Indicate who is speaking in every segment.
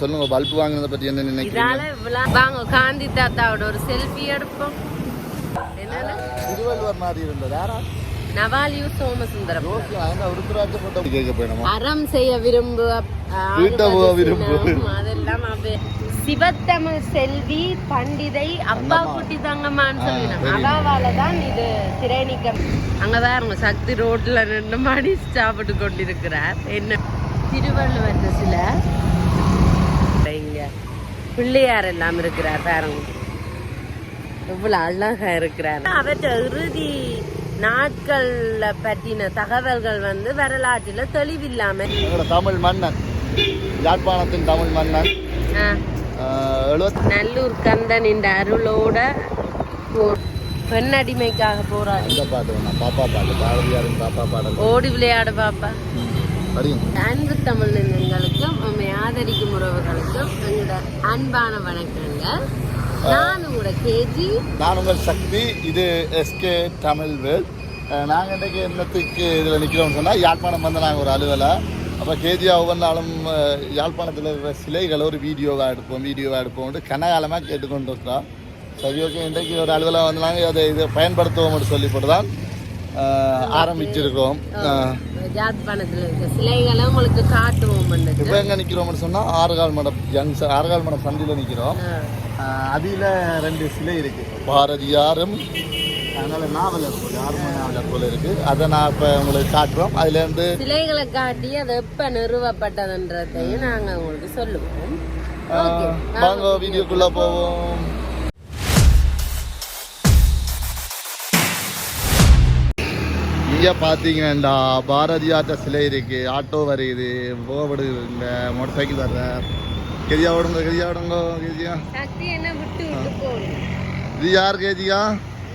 Speaker 1: சொல்லுங்க பல்ப் வாங்குனதை பத்தி என்ன நினைக்கிறீங்க?
Speaker 2: வாங்க காந்தி தாத்தாவோட ஒரு செல்ஃபி எடுப்போம். என்னன்னா?
Speaker 1: திருவள்ளுவர் மாதிரி இருந்தது. யாரா?
Speaker 2: நவாலியூ சோமசுந்தரம்.
Speaker 1: கேட்க போயிடுமா?
Speaker 2: அறம் செய்ய விரும்பு. அதெல்லாம் சிவத்தமிழ் செல்வி பண்டிதை அப்பா குட்டி தங்கம்மான்னு சொல்லினாங்க அவாவால தான் இது திரைநீக்கம் அங்கதான் அவங்க சக்தி ரோட்ல நின்று மணி சாப்பிட்டு கொண்டிருக்கிறார். என்ன? திருவள்ளுவர் சில பிள்ளையார் எல்லாம் இருக்கிறார் பாருங்க. எவ்வளவு அழகா இருக்கிறார். அவற்ற இறுதி நாட்கள்ல பற்றின தகவல்கள் வந்து வரலாற்றுல தெளிவில்லாம
Speaker 1: தமிழ் மன்னன் யாழ்ப்பாணத்தின் தமிழ் மன்னன்
Speaker 2: நல்லூர் கந்தன் இந்த அருளோட பெண்ணடிமைக்காக போராடி
Speaker 1: பாட்டு பாப்பா பாட்டு பாரதியாரின் பாப்பா பாடல்.
Speaker 2: ஓடி விளையாடு பாப்பா. அன்பு தமிழ் நெஞ்சங்களுக்கும் உண்மை ஆதரிக்கும் உறவுகளுக்கும் எங்களோட அன்பான வணக்கங்கள் நான் உங்களோட கேஜி.
Speaker 1: நான் உங்கள் சக்தி இது எஸ்கே தமிழ் வேல். நாங்கள் இன்றைக்கு என்னத்துக்கு இதில் நிற்கிறோம்னு சொன்னால் யாழ்ப்பாணம் வந்து நாங்கள் ஒரு அலுவலை. அப்போ கேஜியா ஒவ்வொரு நாளும் யாழ்ப்பாணத்தில் இருக்கிற சிலைகளை ஒரு வீடியோவாக எடுப்போம் வீடியோவாக எடுப்போம்னு கனகாலமாக கேட்டுக்கொண்டு இருக்கிறோம் சரி ஓகே இன்றைக்கு ஒரு அலுவலாக வந்து நாங்கள் அதை இதை பயன்படுத்துவோம்னு சொல்லி போட்டு தான் ஆரம்பிச்சிருக்கோம்.
Speaker 2: சிலைகளை உங்களுக்கு காட்டுவோம்
Speaker 1: இப்போ எங்கே நிற்கிறோம்னு சொன்னால் ஆறுகால் மடம் ஜங்ஷன் ஆறுகால் மடம் சந்தியில் நிற்கிறோம். அதில் ரெண்டு சிலை இருக்குது பாரதியாரும் அதனால் நாவலர் போல ஆர்ம நாவலர் போல இருக்குது அதை நான் இப்போ உங்களுக்கு காட்டுறோம். அதுலேருந்து
Speaker 2: சிலைகளை காட்டி அது எப்ப நிறுவப்பட்டதுன்றதையும் நாங்க உங்களுக்கு சொல்லுவோம்.
Speaker 1: வாங்க வீடியோக்குள்ளே போவோம். இங்கே பார்த்தீங்கன்னா பாரதியார்ட்ட சிலை இருக்கு ஆட்டோ வருது போகப்படுது இந்த மோட்டர் சைக்கிள் வர்ற கெதியா ஓடுங்க கெதியா ஓடுங்க கெதியா. இது யார் கேஜியா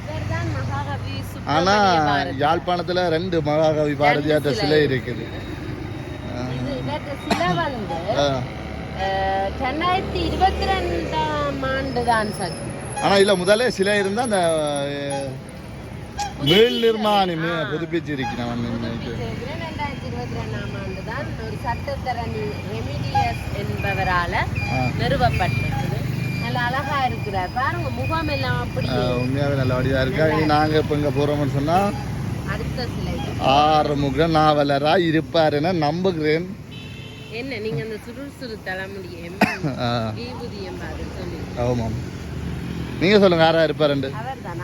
Speaker 2: இவர்தான் மகாகவி
Speaker 1: ஆனா
Speaker 2: சுப்பிரமணிய பாரதி.
Speaker 1: யாழ்ப்பாணத்துல ரெண்டு மகாகவி பாரதியார்ட்ட சிலை இருக்குது.
Speaker 2: ரெண்டாயிரத்தி இருபத்தி ரெண்டாம் ஆண்டு தான் சக்தி.
Speaker 1: ஆனா இல்ல முதல்ல சிலை இருந்தா அந்த அஹ், மீள் நிர்மாணி மீ- புதுப்பிச்சு இருக்கிறேன்
Speaker 2: ரெண்டாயிரத்தி இருபத்தி ரெண்டாம் ஆண்டு தான் ஒரு சட்டத்தரணி ரெமிடியஸ் என்பவரால
Speaker 1: ஆ.
Speaker 2: நிறுவப்பட்டது நல்ல அழகா இருக்கிறார். பாருங்க முகம் எல்லாம் அப்படி
Speaker 1: உண்மையாவே இருக்கா? இனி நாங்க இப்ப இங்க போறோம்னு சொன்னா
Speaker 2: அடுத்த சிலை.
Speaker 1: ஆறுமுக நாவலரா இருப்பாருன்னு நம்புகிறேன்.
Speaker 2: என்ன நீங்க அந்த சுரு தலைமுடியும் விபூதியம் சொல்லி
Speaker 1: ஆமாம். நீங்க சொல்லுங்க யாரா இருப்பாருண்டு
Speaker 2: அவர் தான்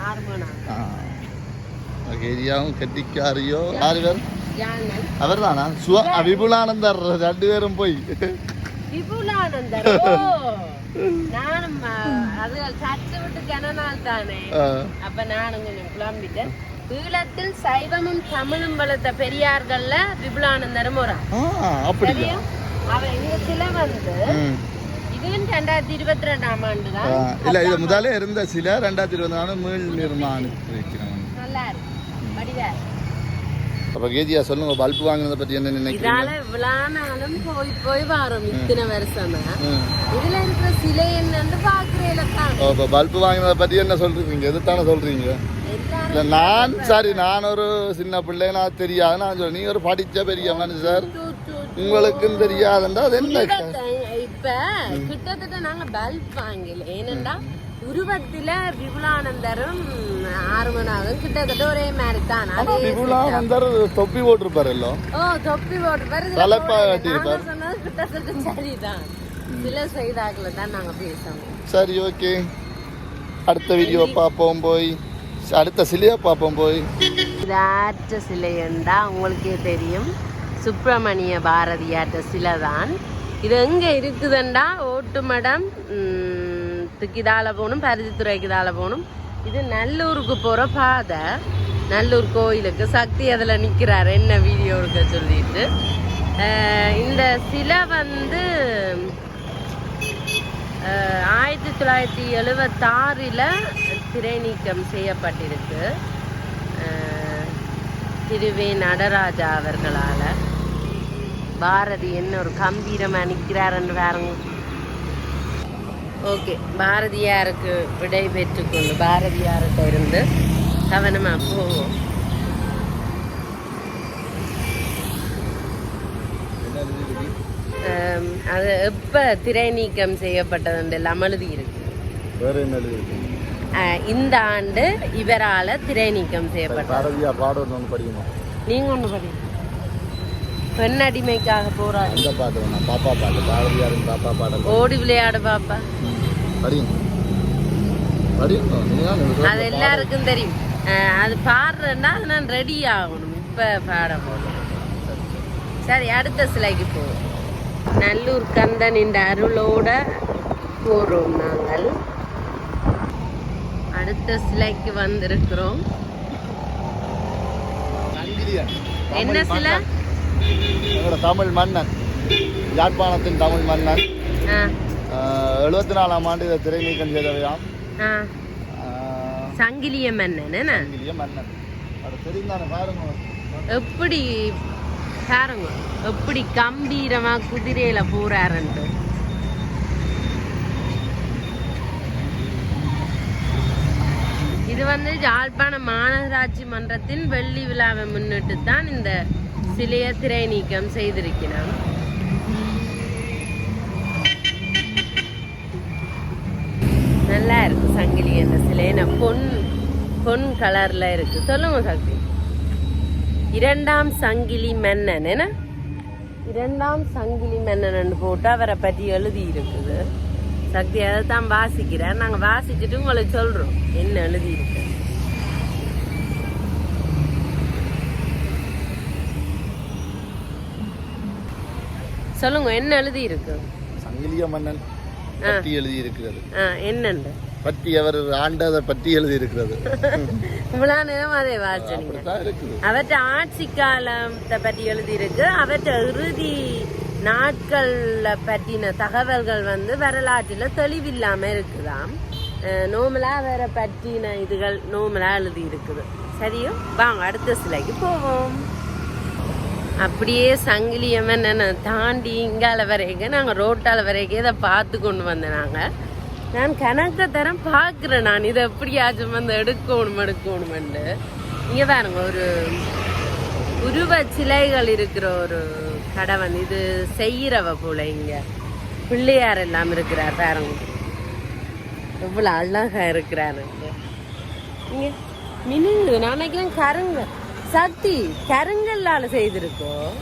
Speaker 2: யாங்கள்
Speaker 1: அவர் தானா சுவ விபுலானந்தர் ரெண்டு பேரும் போய்
Speaker 2: விபுலானந்தர் ஓ, நானும் அது சட்டு விட்டு கனநாள் தானே அப்ப நானும் கொஞ்சம் குழம்பிட்டேன் ஈழத்தில் சைவமும் தமிழும் வளர்த்த பெரியார்கள்ல விபுலானந்தரும் ஒரு அவன் சிலை வந்து. இதுவும் ரெண்டாயிரத்தி இருபத்தி ரெண்டாம் ஆண்டு தான்
Speaker 1: இல்ல இது முதல்ல இருந்த சில ரெண்டாயிரத்தி இருபத்தி நாலு மீள் நிர்மாணித்து வைக்கிறோம்
Speaker 2: நல்லா இருக்கு.
Speaker 1: அப்ப கேஜியா சொல்லுங்க பல்ப் வாங்கினதை பத்தி என்ன நினைக்கிறீங்க?
Speaker 2: இதால போய் போய் வரோம் இத்தனை வருஷமா. இதுல இருக்கிற சிலை என்னன்னு
Speaker 1: ஓ, இப்ப பல்ப் வாங்கினதை பத்தி என்ன சொல்றீங்க? எதுத்தானே சொல்றீங்க?
Speaker 2: எல்லாரும்
Speaker 1: இல்ல நான் சரி நான் ஒரு சின்ன பிள்ளை நான் தெரியாது. நான் சொல்றேன் நீங்க ஒரு படிச்ச பெரிய மனுஷர்
Speaker 2: தூ, தூ,
Speaker 1: உங்களுக்கும் தெரியாதுன்றா அது என்ன
Speaker 2: இப்ப கிட்டத்தட்ட நாங்க பல்ப் வாங்கல. ஏனென்றா உருவத்துல விபுலானந்தரும் ஆறுமனாவும் கிட்டத்தட்ட ஒரே மாதிரி தான்.
Speaker 1: விபுலானந்தர் தொப்பி போட்டிருப்பாருல்லோ
Speaker 2: ஓ தொப்பி போட்டு பாரு
Speaker 1: தலைப்பா கட்டியிருப்பார்.
Speaker 2: கிட்டத்தட்ட சரிதான். சில செய்தாக்களை தான் நாங்க பேசணும்.
Speaker 1: சரி ஓகே. அடுத்த வீடியோ பார்ப்போம் போய். அடுத்த சிலையை பார்ப்போம் போய்.
Speaker 2: இது ஆற்ற சிலை என்றா உங்களுக்கே தெரியும். சுப்பிரமணிய பாரதியாற்ற சிலை தான் இது எங்க இருக்குதுண்டா? ஓட்டுமடம் ம், துக்கிதால போகணும் பருத்தித்துறைக்கு இதால போகணும். இது நல்லூருக்கு போற பாதை. நல்லூர் கோயிலுக்கு சக்தி அதில் நிற்கிறார் என்ன வீடியோ இருக்க சொல்லிட்டு. இந்த சிலை வந்து ஆயிரத்தி தொள்ளாயிரத்தி எழுபத்தாறில் திரை நீக்கம் செய்யப்பட்டிருக்கு திருவே நடராஜா அவர்களால். பாரதி என்ன ஒரு கம்பீரமாக நிற்கிறாருன்னு பாருங்க. ஓகே. பாரதியாருக்கு விடை பெற்றுக்கொண்டு பாரதியார்கிட்ட இருந்து கவனமாக போவோம். அது எப்ப திரை நீக்கம் செய்யப்பட்டது எல்லாம் எழுதி இருக்கு இந்த ஆண்டு இவரால திரை நீக்கம் செய்யப்பட்டது
Speaker 1: பாடம் ஒன்று
Speaker 2: படி பெண் அடிமைக்காக
Speaker 1: அந்த வேணாம்? பாப்பா பாட்டு. பாரதியாரின் பாப்பா பாடல்.
Speaker 2: ஓடி விளையாடு பாப்பா.
Speaker 1: படிங்க.
Speaker 2: அது எல்லாருக்கும் தெரியும். அது பாடுறேன்னா அது நான் ரெடி ஆகணும். இப்ப பாட போகணும் சரி அடுத்த சிலைக்கு போவோம். நல்லூர் கந்தனின் அருளோட போறோம் நாங்கள். அடுத்த சிலைக்கு வந்திருக்கிறோம். என்ன சிலை?
Speaker 1: தமிழ் மன்னன். யாழ்ப்பாணத்தின் தமிழ் மன்னன்.
Speaker 2: ஆ,
Speaker 1: எழுபத்தி நாலாம் ஆண்டு இதை திரை நீக்கம் செய்தவையாம்
Speaker 2: சங்கிலிய மன்னன் என்ன
Speaker 1: இங்கிலிய மன்னன் அது தெரிந்தானே பாருங்க.
Speaker 2: எப்படி பாருங்க. எப்படி கம்பீரமா குதிரையில போறாருன்ட்டு. இது வந்து யாழ்ப்பாணம் மாநகராட்சி மன்றத்தின் வெள்ளி விழாவை முன்னிட்டு தான் இந்த சிலையை திரை நீக்கம் செய்திருக்கிறான் நல்லா இருக்கு சங்கிலி அந்த சிலை பொன் பொன் கலர்ல இருக்கு. சொல்லுங்க சக்தி இரண்டாம் சங்கிலி மன்னன். என்ன? இரண்டாம் சங்கிலி மன்னன் போட்டு அவரை பற்றி எழுதி இருக்குது. சக்தி அதை தான் வாசிக்கிறேன். நாங்கள் வாசிச்சுட்டு உங்களுக்கு சொல்றோம். என்ன எழுதி இருக்கு. சொல்லுங்க என்ன எழுதி இருக்கு?
Speaker 1: சங்கிலிய மன்னன். பற்றி எழுதி இருக்கிறது
Speaker 2: என்னண்டு?
Speaker 1: பற்றி அவர் ஆண்டதை பற்றி எழுதி இருக்கிறது
Speaker 2: இவ்வளோ நேரம் அதே வாசிச்சீங்க அவற்ற ஆட்சி காலத்தை பற்றி எழுதியிருக்கு. அவற்ற இறுதி நாட்கள்ல பற்றின தகவல்கள் வந்து வரலாற்றில் தெளிவில்லாம இருக்குதாம். நோமலா வேற பற்றின இதுகள் நோமலா எழுதி இருக்குது சரியோ? வாங்க அடுத்த சிலைக்கு போவோம். அப்படியே சங்கிலியம்மன் தாண்டி இங்கால வரைக்கும் நாங்கள் ரோட்டால வரைக்கும் இதை பார்த்து கொண்டு வந்தேன் நாங்கள் நான் கணக்க தரம் பார்க்குறேன் நான். இதை எப்படியாச்சும் வந்து எடுக்கணும் எடுக்கணுமெண்டு இங்கே பாருங்க ஒரு உருவ சிலைகள் இருக்கிற ஒரு கடை வந்து இது செய்யறவ போல இங்கே. பிள்ளையார் எல்லாம் இருக்கிறார் பாருங்க. எவ்வளோ அழகா இருக்கிறாரு இங்கே. இங்க நான் நினைக்கிறேன் கருங்க. சக்தி கருங்கல்லால செய்திருக்கோம்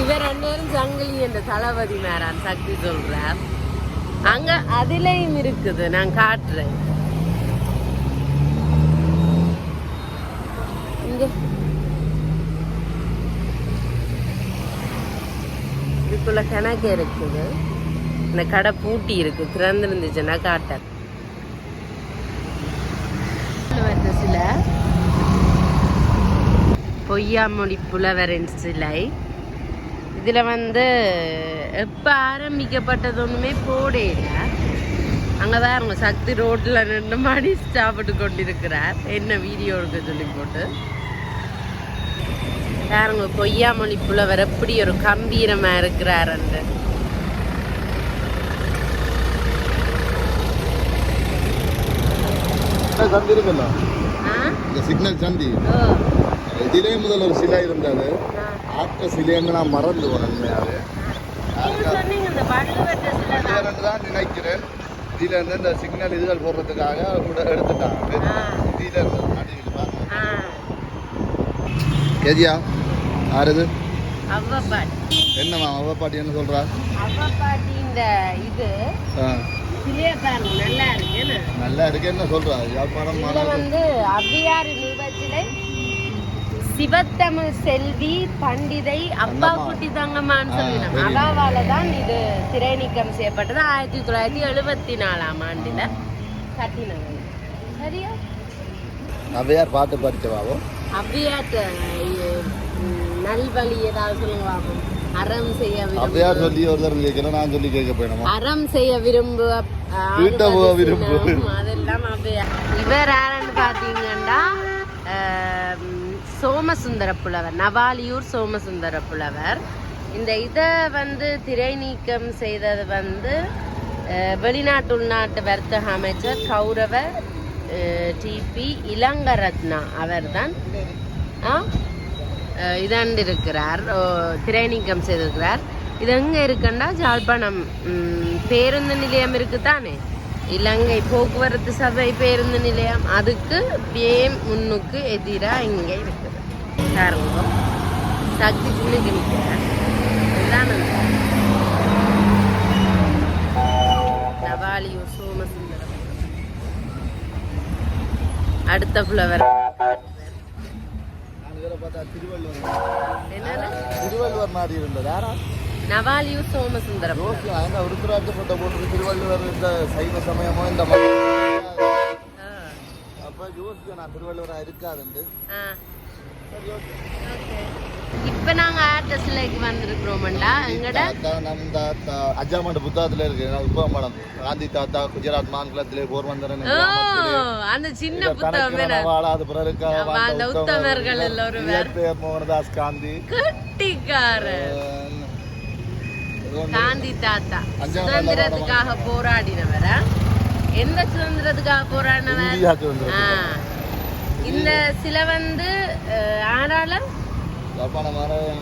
Speaker 2: இவர் ரெண்டு பேரும் சங்கிலி என்ற தளபதி மேரான் சக்தி சொல்றார் அங்க அதுலயும் இருக்குது நான் காட்டுறேன். இங்க. இதுக்குள்ள கணக்கு இருக்குது. இந்த கடை பூட்டி இருக்கு திறந்து இருந்துச்சுன்னா காட்டேன் சில பொய்யாமொழி புலவரின் சிலை. இதில் வந்து எப்போ ஆரம்பிக்கப்பட்டது ஒன்றுமே போடையில அங்கே தான் அவங்க சக்தி ரோட்டில் நின்று மணி சாப்பிட்டு கொண்டிருக்கிறார். என்ன வீடியோ எடுக்க சொல்லி போட்டு. பாருங்க பொய்யாமொழி புலவர் எப்படி ஒரு கம்பீரமாக இருக்கிறாருன்னு
Speaker 1: சந்தி இருக்குல்ல சிக்னல் சந்தி. இதிலே முதல்ல ஒரு சிலை இருந்தது
Speaker 2: ஆ.
Speaker 1: ஆட்ட சிலைன்னு நான் மறந்து உண்மையாவே
Speaker 2: தான்.
Speaker 1: நினைக்கிறேன். இதுல இருந்து இந்த சிக்னல் இதுகள் போடுறதுக்காக கூட எடுத்துட்டாங்க. இதுல கேஜியா ஆறுது
Speaker 2: அவ்வப்பாட்டி.
Speaker 1: என்னம்மா அவ பாட்டி என்ன சொல்றா?
Speaker 2: அவ்வப்பாட்டி இந்த இது. நல்லா இருக்கு என்ன?
Speaker 1: சொல்றா? யாழ்ப்பாணம்
Speaker 2: வந்து அவ்வியார் சிவத்தமிழ் செல்வி பண்டிதை அப்பா. குட்டி தங்கம்மான்னு
Speaker 1: தெரியும்.
Speaker 2: அவாவால தான் இது திரை நீக்கம் செய்யப்பட்டது. ஆயிரத்தி தொள்ளாயிரத்தி எழுபத்தி நாலாம் ஆண்டுல கட்டினாங்க. சரியா?
Speaker 1: அவையார் பாட்டு படிச்சவாவோ
Speaker 2: அவ்வியார் நல்வழி ஏதாவது சொல்லுங்க பாப்போம் அறம் செய்ய விரும்பு
Speaker 1: சொல்லி ஒருத்தர் கேட்கிறேன் நான் சொல்லி கேட்க போயிடமா?
Speaker 2: அறம் செய்ய விரும்பு
Speaker 1: வீட்டை போக விரும்பு.
Speaker 2: அதெல்லாம் அவ்வையார் இவர் யாருன்னு பாத்தீங்கன்னா சோமசுந்தர புலவர் நவாலியூர் சோமசுந்தர புலவர் இந்த இதை வந்து திரை நீக்கம் செய்தது வந்து வெளிநாட்டு உள்நாட்டு வர்த்தக அமைச்சர் கௌரவ டிபி இளங்கரத்னா அவர்தான். தான் இதாண்டு இருக்கிறார் திரைநீக்கம் செய்திருக்கிறார். இது எங்கே இருக்குன்னா ஜாழ்ப்பாணம் பேருந்து நிலையம் இருக்குதானே? இலங்கை போக்குவரத்து சபை பேருந்து நிலையம். அதுக்கு பேம் முன்னுக்கு எதிராக இங்கே இருக்குது இதுதான் அந்த நவாலியோ சோமசுந்தரம். அடுத்த புலவர்.
Speaker 1: நான் இதில் பார்த்தா திருவள்ளுவர். திருவள்ளுவர் நாடு இருந்தது. யாரா?
Speaker 2: நவாலியு சோமசுந்தரம்.
Speaker 1: யோசிச்சு அந்த உருத்துராட்சி போட்ட போட்டு திருவள்ளுவர் இந்த சைவ சமயமோ இந்த அப்போ யோசிச்சு நான் திருவள்ளுவராக இருக்காதுண்டு
Speaker 2: இப்ப நாங்க ஆர்ட் சிலைக்கு வந்திருக்கிறோம்டா எங்கட?
Speaker 1: நம் தாத்தா இருக்கு. உப்ப காந்தி தாத்தா குஜராத் மாநிலத்திலே போர்வந்தரன்
Speaker 2: ஓ அந்த சின்ன புத்தகம்?
Speaker 1: வாழாத
Speaker 2: அந்த
Speaker 1: உத்தமர்.
Speaker 2: உத்தமர்கள் எல்லோரும்
Speaker 1: மோகனதாஸ் காந்தி.
Speaker 2: கட்டிக்காரன். காந்தி தாத்தா. சுதந்திரத்துக்காக போராடினவரா எந்த சுதந்திரத்துக்காக போராடினவர். இந்த சிலை வந்து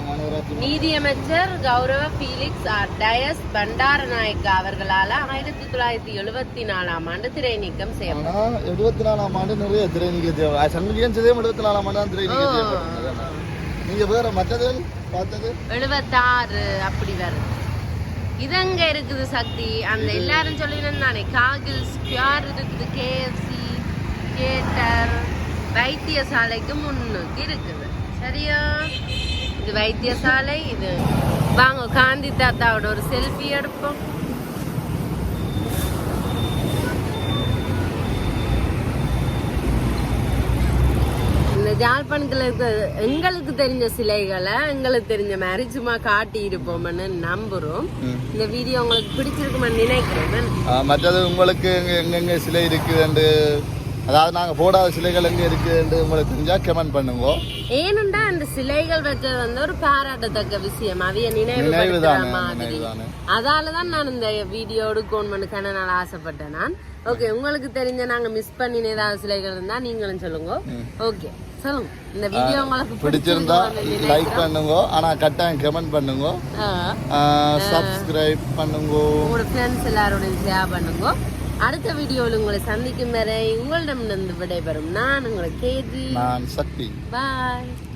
Speaker 1: மாநகராட்சி
Speaker 2: நீதியமைச்சர் கௌரவ ஃபீலிக்ஸ் ஆர் டயஸ் பண்டாரநாயக்கா அவர்களால ஆயிரத்தி தொள்ளாயிரத்தி எழுபத்தி நாலாம் ஆண்டு திரை நீக்கம் செய்யப்பட்டது.
Speaker 1: எழுபத்தி நாலாம் ஆண்டு நிறைய திரை நீக்க தேவை. சண்முகியன் சிதையும் எழுபத்தி நாலாம் ஆண்டு தான் திரை நீக்க தேவைப்பட்டது. நீங்க வேற மற்றது பார்த்தது?
Speaker 2: எழுபத்தாறு அப்படி வருது. இது அங்க இருக்குது சக்தி. அந்த எல்லாரும் சொல்லினோம் தானே. காகில் ஸ்கொயர் இருக்குது. கேஎஃப்சி தியேட்டர் வைத்தியசாலைக்கு முன்னுக்கு இருக்குது. சரியா? இது வைத்தியசாலை இது வாங்க காந்தி தாத்தாவோட ஒரு செல்ஃபி எடுப்போம். இந்த ஜாழ்ப்பாணத்தில் இருக்க எங்களுக்கு தெரிஞ்ச சிலைகளை எங்களுக்கு தெரிஞ்ச மாதிரி சும்மா காட்டி இருப்போம்னு நம்புறோம். இந்த வீடியோ உங்களுக்கு பிடிச்சிருக்குமென்னு நினைக்கிறேன்.
Speaker 1: மற்றது உங்களுக்கு எங்க எங்கெங்க சிலை இருக்குதுண்டு அதாவது நாங்க போடாத சிலைகள் எங்க இருக்குதுன்னு உங்களுக்கு தெரிஞ்சா கமெண்ட் பண்ணுங்க.
Speaker 2: ஏனென்றா அந்த சிலைகள் வச்சது வந்து ஒரு பாராட்டத்தக்க விஷயம். அவைய மாதிரி.
Speaker 1: நினைவுதானே.
Speaker 2: அதாலதான் நான் இந்த வீடியோ எடுக்கணும்னு கண்ண நாள் ஆசைப்பட்டேன் நான். ஓகே உங்களுக்கு தெரிஞ்ச நாங்க மிஸ் பண்ணின ஏதாவது சிலைகள் இருந்தா நீங்களும் சொல்லுங்க. ஓகே சொல்லுங்க. இந்த வீடியோ உங்களுக்கு பிடிச்சிருந்தா
Speaker 1: லைக் பண்ணுங்க. ஆனா கட்டாயம் கமெண்ட் பண்ணுங்க. சப்ஸ்கிரைப் பண்ணுங்க.
Speaker 2: உங்களோட ஃப்ரெண்ட்ஸ் எல்லாரோடையும் ஷேர் பண்ணுங்க. அடுத்த வீடியோவில் உங்களை சந்திக்கும் வரை உங்களிடமிருந்து விடைபெறும். நான் உங்களை கேஜி.
Speaker 1: நான் சக்தி.
Speaker 2: பாய்.